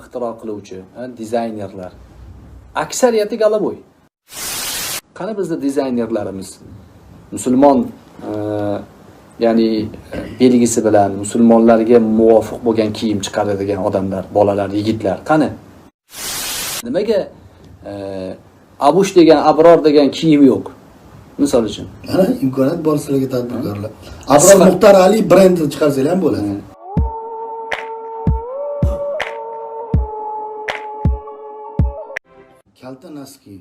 ixtiro qiluvchi dizaynerlar. Aksariyati galaboy. Qani bizni dizaynerlarimiz? Musulmon e, ya'ni e, belgisi bilan musulmonlarga muvofiq bo'lgan kiyim chiqaradigan odamlar bolalar yigitlar. Qani? Nimaga e, abush degan abror degan kiyim yo'q? Misol uchun. Mana imkoniyat bor sizlarga tadbirkorlar. Abror Muxtor Ali brendi chiqarsanglar ham bo'ladi. Kalta naski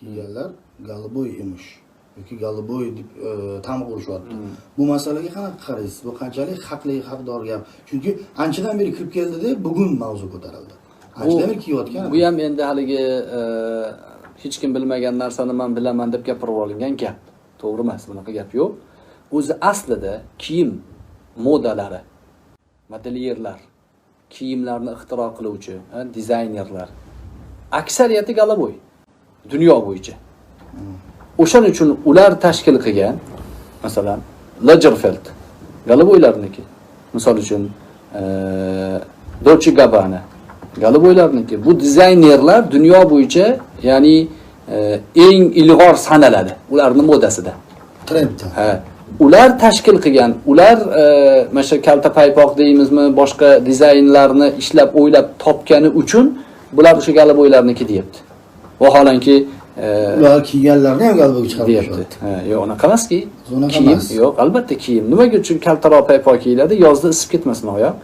kiyganlar голубой emish yoki голубой deb e, tam urishyapti. Bu masalaga qanaqa qaraysiz? Bu qanchalik haqli, haqdor gap? Chunki anchadan beri kirib keldida bugun mavzu ko'tarildi. Anchadan beri kiyayotgan. bu ham endi haligi e, hech kim bilmagan narsani man bilaman deb gapirib olingan gap to'g'ri emas bunaqa gap yo'q o'zi aslida kiyim modalari modelyerlar kiyimlarni ixtiro qiluvchi dizaynerlar aksariyati galaboy dunyo bo'yicha. O'shaning uchun ular tashkil qilgan masalan lagerfeld galaboylarniki misol uchun dolce gabbana galaboylarniki bu dizaynerlar dunyo bo'yicha ya'ni e, eng ilg'or sanaladi ularni modasida trendda. Ha, ular tashkil qilgan, ular e, mana shu kalta paypoq deymizmi, boshqa dizaynlarni ishlab o'ylab topgani uchun bular o'sha galaboylarniki deyapti. Vaholanki e, Ular kiyganlarni ham galbaga chiqarib deyapti. yo'q, unaqa emaski. Kiyim, yo'q, albatta kiyim. Nimaga uchun kaltaroq paypoq kiyiladi? Yozda isib ketmasin oyoq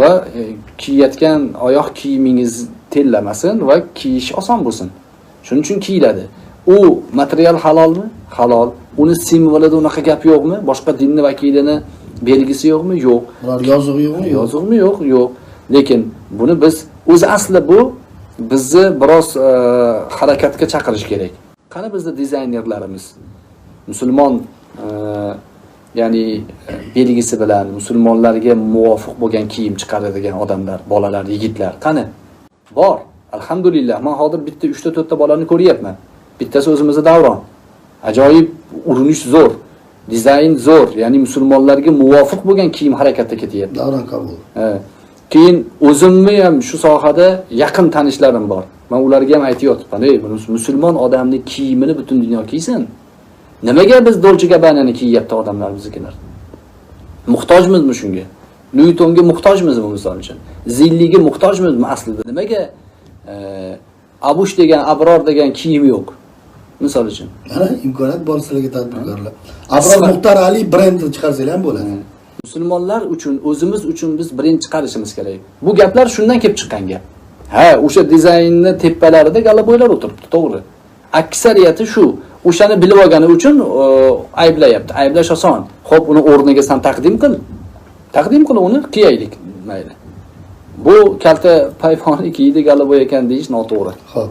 va e, kiyayotgan oyoq kiyimingiz tellamasin va kiyish oson bo'lsin. Shuning uchun kiyiladi. U material halolmi? Halol. Uni simvolida unaqa gap yo'qmi? Boshqa dinni vakilini belgisi yo'qmi? Yo'q. Ular yozig'i yo'qmi? Yo'q. Yozuvmi yo'q? Yo'q. Lekin buni biz o'zi asli bu bizni biroz e, harakatga chaqirish kerak. Qani bizni dizaynerlarimiz musulmon e, ya'ni e, belgisi bilan musulmonlarga muvofiq bo'lgan kiyim chiqaradigan odamlar, bolalar, yigitlar qani? Bor. Alhamdulillah. Men hozir bitta 3 ta 4 ta bolani ko'ryapman. Bittasi o'zimizda davron. Ajoyib urinish zo'r. Dizayn zo'r, ya'ni musulmonlarga muvofiq bo'lgan kiyim harakatda ketyapti. Davron qabul. Keyin o'zimni ham shu sohada yaqin tanishlarim bor. Men ularga ham aytayotibman, "Ey, musulmon odamni kiyimini butun dunyo kiysin. Nimaga biz Dolce Gabbana'ni kiyyapti odamlar biznikilar? Muhtojmizmi shunga? Vuittonga muhtojmizmi misol uchun? Zilliga muhtojmizmi aslida? Nimaga e, abush degan, abror degan kiyim yo'q? Misol uchun. Mana imkoniyat bor sizlarga tadbirkorlar. Abror Muxtor Ali brendi chiqarsanglar ham bo'ladi. Musulmonlar uchun o'zimiz uchun biz birinchi qarashimiz kerak. Bu gaplar shundan kelib chiqqan gap. Ha o'sha dizaynni tepalarida galaboylar o'tiribdi to'g'ri. Aksariyati shu o'shani bilib olgani uchun ayblayapti. Ayblash oson. Ho'p uni o'rniga san taqdim qil. Taqdim qil uni kiyaylik mayli. Bu kalta payfonni kiydi galaboy ekan deyish noto'g'ri. Xo'p.